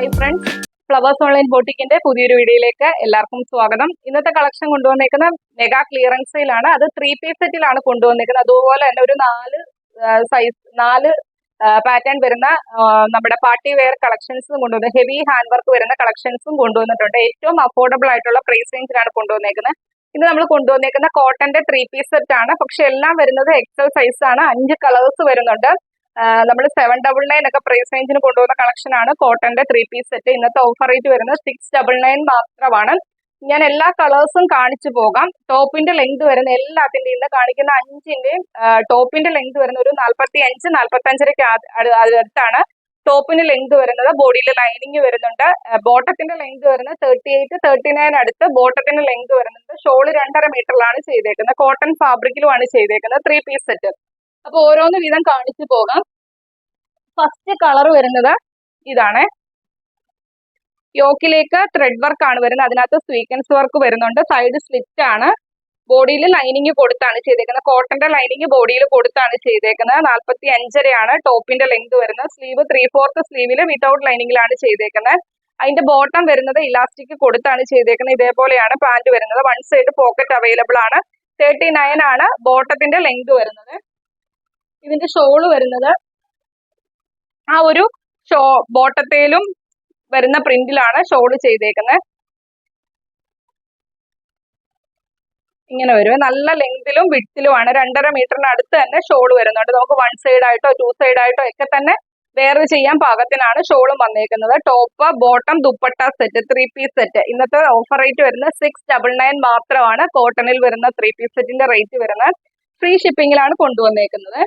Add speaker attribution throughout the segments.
Speaker 1: Hi friends flowers online ബോട്ടിക്കിന്റെ പുതിയൊരു വീഡിയോയിലേക്ക് എല്ലാവർക്കും സ്വാഗതം. ഇന്നത്തെ കളക്ഷൻ കൊണ്ടുവന്നേക്കുന്ന മെഗാ ക്ലിയറൻസിലാണ് അത് ത്രീ പീസ് സെറ്റിലാണ് കൊണ്ടുവന്നേക്കുന്നത്. അതുപോലെ തന്നെ ഒരു നാല് സൈസ് നാല് പാറ്റേൺ വരുന്ന നമ്മുടെ പാർട്ടി വെയർ കളക്ഷൻസും കൊണ്ടുവന്ന് ഹെവി ഹാൻഡ് വർക്ക് വരുന്ന കളക്ഷൻസും കൊണ്ടുവന്നിട്ടുണ്ട്. ഏറ്റവും അഫോർഡബിൾ ആയിട്ടുള്ള പ്രൈസ് റേഞ്ചിലാണ് കൊണ്ടുവന്നേക്കുന്നത്. ഇന്ന് നമ്മൾ കൊണ്ടുവന്നേക്കുന്ന കോട്ടന്റെ ത്രീ പീസ് സെറ്റ് ആണ്. പക്ഷെ എല്ലാം വരുന്നത് എക്സൽ സൈസ് ആണ്. അഞ്ച് കളേഴ്സ് വരുന്നുണ്ട്. നമ്മൾ സെവൻ ഡബിൾ നയൻ ഒക്കെ പ്രൈസ് റേഞ്ചിന് കൊണ്ടുപോകുന്ന കളക്ഷൻ ആണ്. കോട്ടന്റെ ത്രീ പീസ് സെറ്റ് ഇന്നത്തെ ഓഫർ റേറ്റ് വരുന്നത് സിക്സ് ഡബിൾ നയൻ മാത്രമാണ്. ഞാൻ എല്ലാ കളേഴ്സും കാണിച്ചു പോകാം. ടോപ്പിന്റെ ലെങ്ത് വരുന്ന എല്ലാത്തിന്റെ ഇന്ന് കാണിക്കുന്ന അഞ്ചിന്റെയും ടോപ്പിന്റെ ലെങ്ത് വരുന്ന ഒരു നാൽപ്പത്തി അഞ്ച് നാൽപ്പത്തി അഞ്ചരക്ക് അടുത്താണ്. ടോപ്പിന് ലെങ്ത് വരുന്നത് ബോഡിയിൽ ലൈനിങ് വരുന്നുണ്ട്. ബോട്ടത്തിന്റെ ലെങ്ത് വരുന്നത് തേർട്ടി എയ്റ്റ് തേർട്ടി നയൻ അടുത്ത് ബോട്ടത്തിന്റെ ലെങ്ത് വരുന്നുണ്ട് ഷോൾ രണ്ടര മീറ്ററിലാണ് ചെയ്തേക്കുന്നത്. കോട്ടൺ ഫാബ്രിക്കിലുമാണ് ചെയ്തേക്കുന്നത് ത്രീ പീസ് സെറ്റ് അപ്പൊ ഓരോന്ന് വീതം കാണിച്ചു പോകാം. ഫസ്റ്റ് കളർ വരുന്നത് ഇതാണ്. യോക്കിലേക്ക് ത്രെഡ് വർക്ക് ആണ് വരുന്നത്. അതിനകത്ത് സ്വീക്കൻസ് വർക്ക് വരുന്നുണ്ട്. സൈഡ് സ്ലിറ്റ് ആണ്. ബോഡിയിൽ ലൈനിങ് കൊടുത്താണ് ചെയ്തേക്കുന്നത്. കോട്ടന്റെ ലൈനിങ് ബോഡിയിൽ കൊടുത്താണ് ചെയ്തേക്കുന്നത്. നാൽപ്പത്തി അഞ്ചരയാണ് ടോപ്പിന്റെ ലെങ്ത് വരുന്നത്. സ്ലീവ് ത്രീ ഫോർത്ത് സ്ലീവിൽ വിതൗട്ട് ലൈനിങ്ങിലാണ് ചെയ്തേക്കുന്നത്. അതിന്റെ ബോട്ടം വരുന്നത് ഇലാസ്റ്റിക് കൊടുത്താണ് ചെയ്തേക്കുന്നത്. ഇതേപോലെയാണ് പാന്റ് വരുന്നത്. വൺ സൈഡ് പോക്കറ്റ് അവൈലബിൾ ആണ്. തേർട്ടി നയൻ ആണ് ബോട്ടത്തിന്റെ ലെങ്ത് വരുന്നത്. ഇതിന്റെ ഷോൾ വരുന്നത് ആ ഒരു ഷോ ബോട്ടത്തേലും വരുന്ന പ്രിന്റിലാണ് ഷോൾ ചെയ്തേക്കുന്നത് ഇങ്ങനെ വരും. നല്ല ലെങ്തിലും വിട്ടിലുമാണ് രണ്ടര മീറ്ററിന് അടുത്ത് തന്നെ ഷോൾ വരുന്നുണ്ട്. നമുക്ക് വൺ സൈഡ് ആയിട്ടോ ടു സൈഡ് ആയിട്ടോ ഒക്കെ തന്നെ വേറെ ചെയ്യാൻ പാകത്തിനാണ് ഷോളും വന്നേക്കുന്നത്. Top bottom dupatta set three piece set. ഇന്നത്തെ ഓഫർ റേറ്റ് വരുന്നത് സിക്സ് ഡബിൾ നയൻ മാത്രമാണ് കോട്ടണിൽ വരുന്ന ത്രീ പീസ് സെറ്റിന്റെ റേറ്റ് വരുന്നത്. ഫ്രീ ഷിപ്പിംഗിലാണ് കൊണ്ടുവന്നേക്കുന്നത്.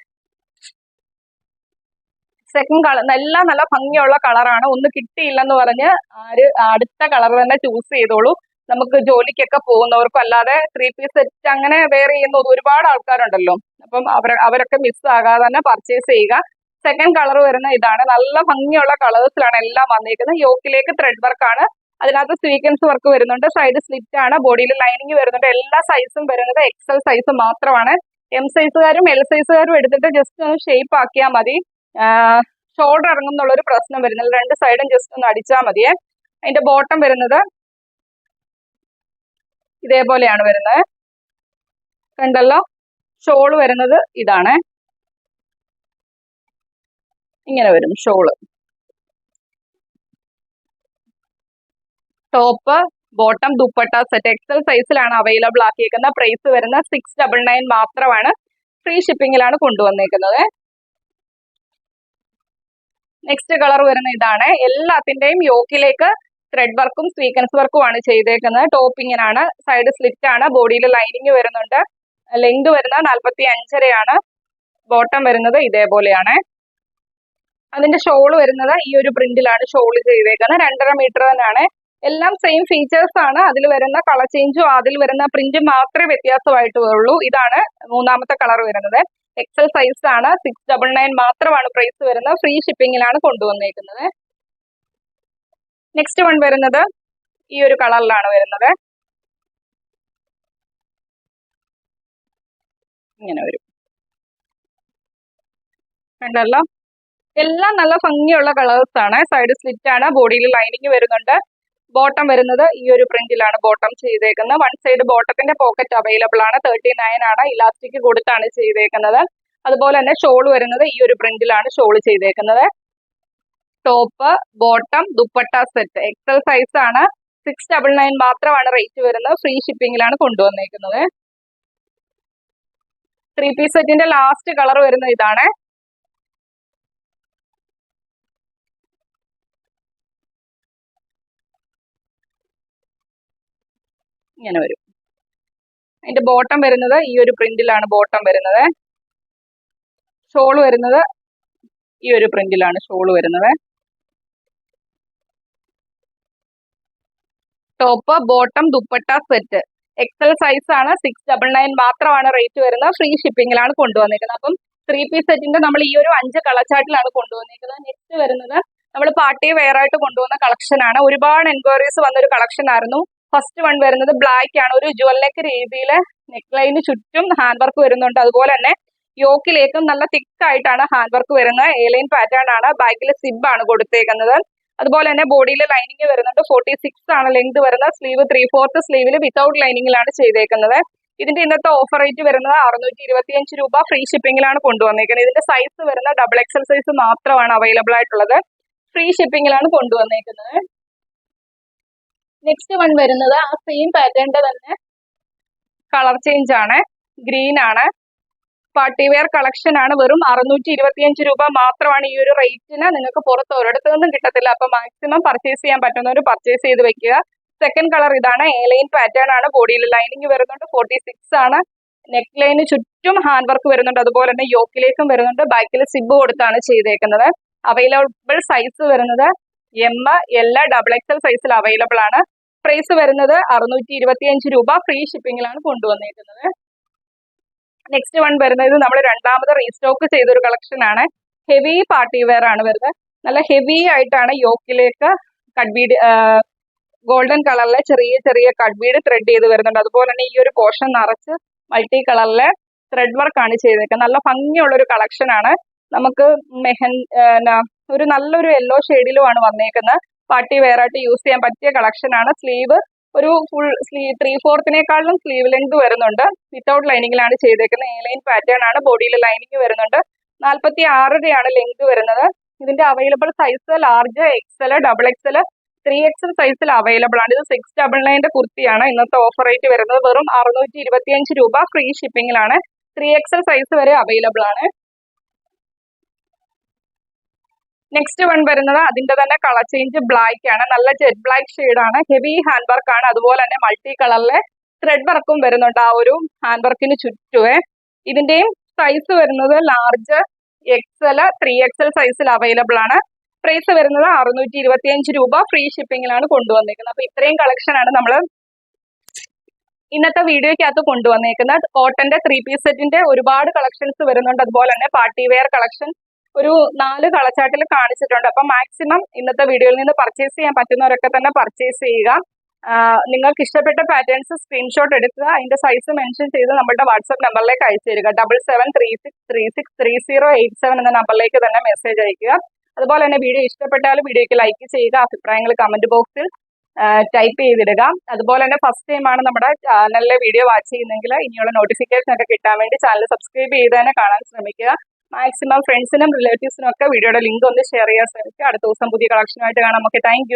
Speaker 1: സെക്കൻഡ് കളർ നല്ല നല്ല ഭംഗിയുള്ള കളറാണ് ഒന്ന് കിട്ടിയില്ലെന്ന് പറഞ്ഞ് ആര് അടുത്ത കളർ തന്നെ ചൂസ് ചെയ്തോളൂ. നമുക്ക് ജോലിക്കൊക്കെ പോകുന്നവർക്കും അല്ലാതെ ത്രീ പീസ് സെറ്റ് അങ്ങനെ വേറെ ചെയ്യുന്ന ഒരുപാട് ആൾക്കാരുണ്ടല്ലോ. അപ്പം അവർ അവരൊക്കെ മിസ് ആകാതെ തന്നെ പർച്ചേസ് ചെയ്യുക. സെക്കൻഡ് കളർ വരുന്ന ഇതാണ്. നല്ല ഭംഗിയുള്ള കളേഴ്സിലാണ് എല്ലാം വന്നിരിക്കുന്നത് യോക്കിലേക്ക് ത്രെഡ് വർക്ക് ആണ്. അതിനകത്ത് സ്വീക്വൻസ് വർക്ക് വരുന്നുണ്ട്. സൈഡ് സ്ലിറ്റ് ആണ്. ബോഡിയിൽ ലൈനിങ് വരുന്നുണ്ട്. എല്ലാ സൈസും വരുന്നത് എക്സൽ സൈസ് മാത്രമാണ്. എം സൈസുകാരും എൽ സൈസുകാരും എടുത്തിട്ട് ജസ്റ്റ് ഒന്ന് ഷേപ്പ് ആക്കിയാൽ മതി. ഷോൾഡർ ഇറങ്ങുന്നുള്ള ഒരു പ്രശ്നം വരുന്നില്ല രണ്ട് സൈഡും ജസ്റ്റ് ഒന്ന് അടിച്ചാൽ മതിയേ. അതിന്റെ ബോട്ടം വരുന്നത് ഇതേപോലെയാണ് വരുന്നത്. കണ്ടല്ലോ? ഷോൾ വരുന്നത് ഇതാണ്. ഇങ്ങനെ വരും shawl top bottom dupatta set XL സൈസിലാണ് അവൈലബിൾ ആക്കിയിരിക്കുന്നത് പ്രൈസ് വരുന്ന സിക്സ് ഡബിൾ നയൻ മാത്രമാണ്. ഫ്രീ ഷിപ്പിംഗിലാണ് കൊണ്ടുവന്നേക്കുന്നത്. നെക്സ്റ്റ് കളർ വരുന്ന ഇതാണ്. എല്ലാത്തിന്റെയും യോക്കിലേക്ക് ത്രെഡ് വർക്കും സ്വീക്കൻസ് വർക്കും ആണ് ചെയ്തേക്കുന്നത്. ടോപ്പിങ്ങിനാണ് സൈഡ് സ്ലിറ്റ് ആണ്. ബോഡിയിൽ ലൈനിങ് വരുന്നുണ്ട്. ലെങ്ത് വരുന്നത് നാൽപ്പത്തി അഞ്ചരയാണ് ബോട്ടം വരുന്നത് ഇതേപോലെയാണ്. അതിന്റെ ഷോൾ വരുന്നത് ഈ ഒരു പ്രിന്റിലാണ് ഷോൾ ചെയ്തേക്കുന്നത്. രണ്ടര മീറ്റർ തന്നെയാണ്. എല്ലാം സെയിം ഫീച്ചേഴ്സ് ആണ്. അതിൽ വരുന്ന കളർ ചേഞ്ചും അതിൽ വരുന്ന പ്രിന്റും മാത്രമേ വ്യത്യാസമായിട്ട് ഉള്ളൂ ഇതാണ് മൂന്നാമത്തെ കളർ വരുന്നത്. എക്സൽ സൈസ് ആണ്. സിക്സ് ഡബിൾ നയൻ മാത്രമാണ് പ്രൈസ് വരുന്നത്. ഫ്രീ ഷിപ്പിങ്ങിലാണ് കൊണ്ടുവന്നേക്കുന്നത്. നെക്സ്റ്റ് വൺ വരുന്നത് ഈ ഒരു കളറിലാണ് വരുന്നത്. ഇങ്ങനെ വരും. കണ്ടല്ലോ? എല്ലാം നല്ല ഭംഗിയുള്ള കളേഴ്സ് ആണ്. സൈഡ് സ്ലിറ്റ് ആണ്. ബോഡിയിൽ ലൈനിങ് വരുന്നുണ്ട്. ബോട്ടം വരുന്നത് ഈ ഒരു പ്രിന്റിലാണ് ബോട്ടം ചെയ്തേക്കുന്നത്. വൺ സൈഡ് ബോട്ടത്തിന്റെ പോക്കറ്റ് അവൈലബിൾ ആണ്. തേർട്ടി നയൻ ആണ്. ഇലാസ്റ്റിക് കൊടുത്താണ് ചെയ്തേക്കുന്നത്. അതുപോലെ തന്നെ ഷോൾ വരുന്നത് ഈ ഒരു പ്രിന്റിലാണ് ഷോൾ ചെയ്തേക്കുന്നത്. Top bottom dupatta set. XL size ആണ്. സിക്സ് ഡബിൾ നയൻ മാത്രമാണ് റേറ്റ് വരുന്നത്. ഫ്രീ ഷിപ്പിംഗിലാണ് കൊണ്ടുവന്നേക്കുന്നത്. ത്രീ പീസ് സെറ്റിന്റെ ലാസ്റ്റ് കളർ വരുന്നത് ഇതാണ്. ഇങ്ങനെ വരും. അതിന്റെ ബോട്ടം വരുന്നത് ഈ ഒരു പ്രിന്റിലാണ് ബോട്ടം വരുന്നത്. ഷോൾ വരുന്നത് ഈ ഒരു പ്രിന്റിലാണ് ഷോൾ വരുന്നത്. Top bottom dupatta set XL size ആണ് സിക്സ് ഡബിൾ നയൻ മാത്രമാണ് റേറ്റ് വരുന്നത്. ഫ്രീ ഷിപ്പിംഗിലാണ് കൊണ്ടുവന്നിരിക്കുന്നത് അപ്പം ത്രീ പീസ് സെറ്റിന്റെ നമ്മൾ ഈ ഒരു അഞ്ച് കളച്ചാട്ടിലാണ് കൊണ്ടുവന്നിരിക്കുന്നത് നെക്സ്റ്റ് വരുന്നത് നമ്മൾ പാർട്ടി വെയർ ആയിട്ട് കൊണ്ടുവന്ന കളക്ഷൻ ആണ്. ഒരുപാട് എൻക്വയറീസ് വന്നൊരു കളക്ഷൻ ആയിരുന്നു. ഫസ്റ്റ് വൺ വരുന്നത് ബ്ലാക്ക് ആണ്. ഒരു ജുവൽ രീതിയിൽ നെക്ക് ലൈന് ചുറ്റും ഹാൻഡ് വർക്ക് വരുന്നുണ്ട്. അതുപോലെ തന്നെ യോക്കിലേക്കും നല്ല തിക്ക് ആയിട്ടാണ് ഹാൻഡ് വർക്ക് വരുന്നത്. എ ലൈൻ പാറ്റേൺ ആണ് ബാക്കിൽ സിബ് ആണ് കൊടുത്തേക്കുന്നത്. അതുപോലെ തന്നെ ബോഡിയിൽ ലൈനിങ് വരുന്നുണ്ട്. ഫോർട്ടി സിക്സ് ആണ് ലെങ്ത് വരുന്നത്. സ്ലീവ് ത്രീ ഫോർത്ത് സ്ലീവിൽ വിത്തൗട്ട് ലൈനിങ്ങിലാണ് ചെയ്തേക്കുന്നത്. ഇതിന്റെ ഇന്നത്തെ ഓഫർ റേറ്റ് വരുന്നത് അറുന്നൂറ്റി ഇരുപത്തിയഞ്ച് രൂപ ഫ്രീ ഷിപ്പിംഗിലാണ് കൊണ്ടുവന്നേക്കുന്നത്. ഇതിന്റെ സൈസ് വരുന്ന ഡബിൾ എക്സൽ സൈസ് മാത്രമാണ് അവൈലബിൾ ആയിട്ടുള്ളത്. ഫ്രീ ഷിപ്പിംഗിലാണ് കൊണ്ടുവന്നേക്കുന്നത്. നെക്സ്റ്റ് വൺ വരുന്നത് ആ സെയിം പാറ്റേണിന്റെ തന്നെ കളർ ചേഞ്ച് ആണ്. ഗ്രീൻ ആണ്. പാർട്ടി വെയർ കളക്ഷൻ ആണ്. വെറും അറുന്നൂറ്റി ഇരുപത്തിയഞ്ച് രൂപ മാത്രമാണ് ഈ ഒരു റേറ്റിന് നിങ്ങൾക്ക് പുറത്ത് ഒരിടത്തു നിന്നും കിട്ടത്തില്ല. അപ്പൊ മാക്സിമം പർച്ചേസ് ചെയ്യാൻ പറ്റുന്നവർ പർച്ചേസ് ചെയ്ത് വെക്കുക. സെക്കൻഡ് കളർ ഇതാണ്. എലൈൻ പാറ്റേൺ ആണ്. ബോഡിയിൽ ലൈനിങ് വരുന്നുണ്ട്. ഫോർട്ടി സിക്സ് ആണ്. നെക്ക് ലൈന് ചുറ്റും ഹാൻഡ് വർക്ക് വരുന്നുണ്ട്. അതുപോലെ തന്നെ യോക്കിലേക്കും വരുന്നുണ്ട്. ബാക്കിൽ സിബ് കൊടുത്താണ് ചെയ്തേക്കുന്നത്. അവൈലബിൾ സൈസ് വരുന്നത് എം എല്ലാ ഡബിൾ എക്സൽ സൈസിൽ അവൈലബിൾ ആണ്. പ്രൈസ് വരുന്നത് അറുന്നൂറ്റി ഇരുപത്തിയഞ്ച് രൂപ ഫ്രീ ഷിപ്പിംഗിലാണ് കൊണ്ടുവന്നിരിക്കുന്നത് നെക്സ്റ്റ് വൺ വരുന്നത് നമ്മൾ രണ്ടാമത് റീസ്റ്റോക്ക് ചെയ്തൊരു കളക്ഷൻ ആണ്. ഹെവി പാർട്ടി വെയർ ആണ് വരുന്നത്. നല്ല ഹെവി ആയിട്ടാണ് യോക്കിലേക്ക് കഡ്വീഡ് ഗോൾഡൻ കളറിലെ ചെറിയ ചെറിയ കഡ്വീഡ് ത്രെഡ് ചെയ്ത് വരുന്നുണ്ട്. അതുപോലെ തന്നെ ഈ ഒരു പോർഷൻ നിറച്ച് മൾട്ടി കളറിലെ ത്രെഡ് വർക്ക് ആണ് ചെയ്തേക്കുന്നത്. നല്ല ഭംഗിയുള്ള ഒരു കളക്ഷൻ ആണ്. നമുക്ക് മെഹൻ ഒരു നല്ലൊരു യെല്ലോ ഷെയ്ഡിലുമാണ് വന്നേക്കുന്നത്. പാർട്ടി വെയർ ആയിട്ട് യൂസ് ചെയ്യാൻ പറ്റിയ കളക്ഷൻ ആണ്. സ്ലീവ് ഒരു ഫുൾ സ്ലീവ് ത്രീ ഫോർത്തിനേക്കാളും സ്ലീവ് ലെങ്ത് വരുന്നുണ്ട്. വിത്തൗട്ട് ലൈനിങ്ങിലാണ് ചെയ്തേക്കുന്നത്. എ ലൈൻ പാറ്റേൺ ആണ്. ബോഡിയിൽ ലൈനിങ് വരുന്നുണ്ട്. നാൽപ്പത്തി ആറരയാണ് ലെങ്ത് വരുന്നത്. ഇതിന്റെ available size large XL double XL three XL സൈസിൽ അവൈലബിൾ ആണ്. ഇത് സിക്സ് ഡബിൾ നയന്റെ കുർത്തിയാണ്. ഇന്നത്തെ ഓഫർ റേറ്റ് വരുന്നത് വെറും അറുന്നൂറ്റി ഇരുപത്തിയഞ്ച് രൂപ ഫ്രീ ഷിപ്പിംഗിലാണ് ത്രീ എക്സൽ സൈസ് വരെ അവൈലബിൾ ആണ്. നെക്സ്റ്റ് വൺ വരുന്നത് അതിന്റെ തന്നെ കളർ ചേഞ്ച് ബ്ലാക്ക് ആണ്. നല്ല ജെറ്റ് ബ്ലാക്ക് ആണ്. ഹെവി ഹാൻഡ് വർക്ക് ആണ്. അതുപോലെ തന്നെ മൾട്ടി കളറിലെ ത്രെഡ് വർക്കും വരുന്നുണ്ട് ആ ഒരു ഹാൻഡ് വർക്കിന് ചുറ്റുവേ. ഇതിന്റെയും സൈസ് വരുന്നത് ലാർജ് എക്സൽ ത്രീ എക്സൽ സൈസിൽ അവൈലബിൾ ആണ്. പ്രൈസ് വരുന്നത് അറുന്നൂറ്റി ഇരുപത്തി അഞ്ച് രൂപ ഫ്രീ ഷിപ്പിംഗിലാണ് കൊണ്ടുവന്നേക്കുന്നത്. അപ്പൊ ഇത്രയും കളക്ഷൻ ആണ് നമ്മൾ ഇന്നത്തെ വീഡിയോയ്ക്കകത്ത് കൊണ്ടുവന്നേക്കുന്നത്. കോട്ടന്റെ ത്രീ പീസ് സെറ്റിന്റെ ഒരുപാട് കളക്ഷൻസ് വരുന്നുണ്ട്. അതുപോലെ തന്നെ പാർട്ടി വെയർ കളക്ഷൻ ഒരു നാല് കളച്ചാട്ടിൽ കാണിച്ചിട്ടുണ്ട്. അപ്പൊ മാക്സിമം ഇന്നത്തെ വീഡിയോയിൽ നിന്ന് പർച്ചേസ് ചെയ്യാൻ പറ്റുന്നവരൊക്കെ തന്നെ പർച്ചേസ് ചെയ്യുക. നിങ്ങൾക്ക് ഇഷ്ടപ്പെട്ട പാറ്റേൺസ് സ്ക്രീൻഷോട്ട് എടുക്കുക. അതിന്റെ സൈസ് മെൻഷൻ ചെയ്ത് നമ്മുടെ വാട്സ്ആപ്പ് നമ്പറിലേക്ക് അയച്ചു തരിക. Double seven three six three six three zero eight seven എന്ന നമ്പറിലേക്ക് തന്നെ മെസ്സേജ് അയക്കുക. അതുപോലെ തന്നെ വീഡിയോ ഇഷ്ടപ്പെട്ടാൽ വീഡിയോയ്ക്ക് ലൈക്ക് ചെയ്യുക. അഭിപ്രായങ്ങൾ കമന്റ് ബോക്സിൽ ടൈപ്പ് ചെയ്തിടുക. അതുപോലെ തന്നെ ഫസ്റ്റ് ടൈം ആണ് നമ്മുടെ ചാനലിലെ വീഡിയോ വാച്ച് ചെയ്യുന്നെങ്കിൽ ഇനിയുള്ള നോട്ടിഫിക്കേഷൻ ഒക്കെ കിട്ടാൻ വേണ്ടി ചാനൽ സബ്സ്ക്രൈബ് ചെയ്ത് തന്നെ കാണാൻ ശ്രമിക്കുക. മാക്സിമം ഫ്രണ്ട്സിനും റിലേറ്റീവ്സിനും ഒക്കെ വീഡിയോയുടെ ലിങ്ക് ഒന്ന് ഷെയർ ചെയ്യാൻ ശ്രമിക്കുക അടുത്ത ദിവസം പുതിയ കളക്ഷനുമായിട്ട് കാണാം. Okay thank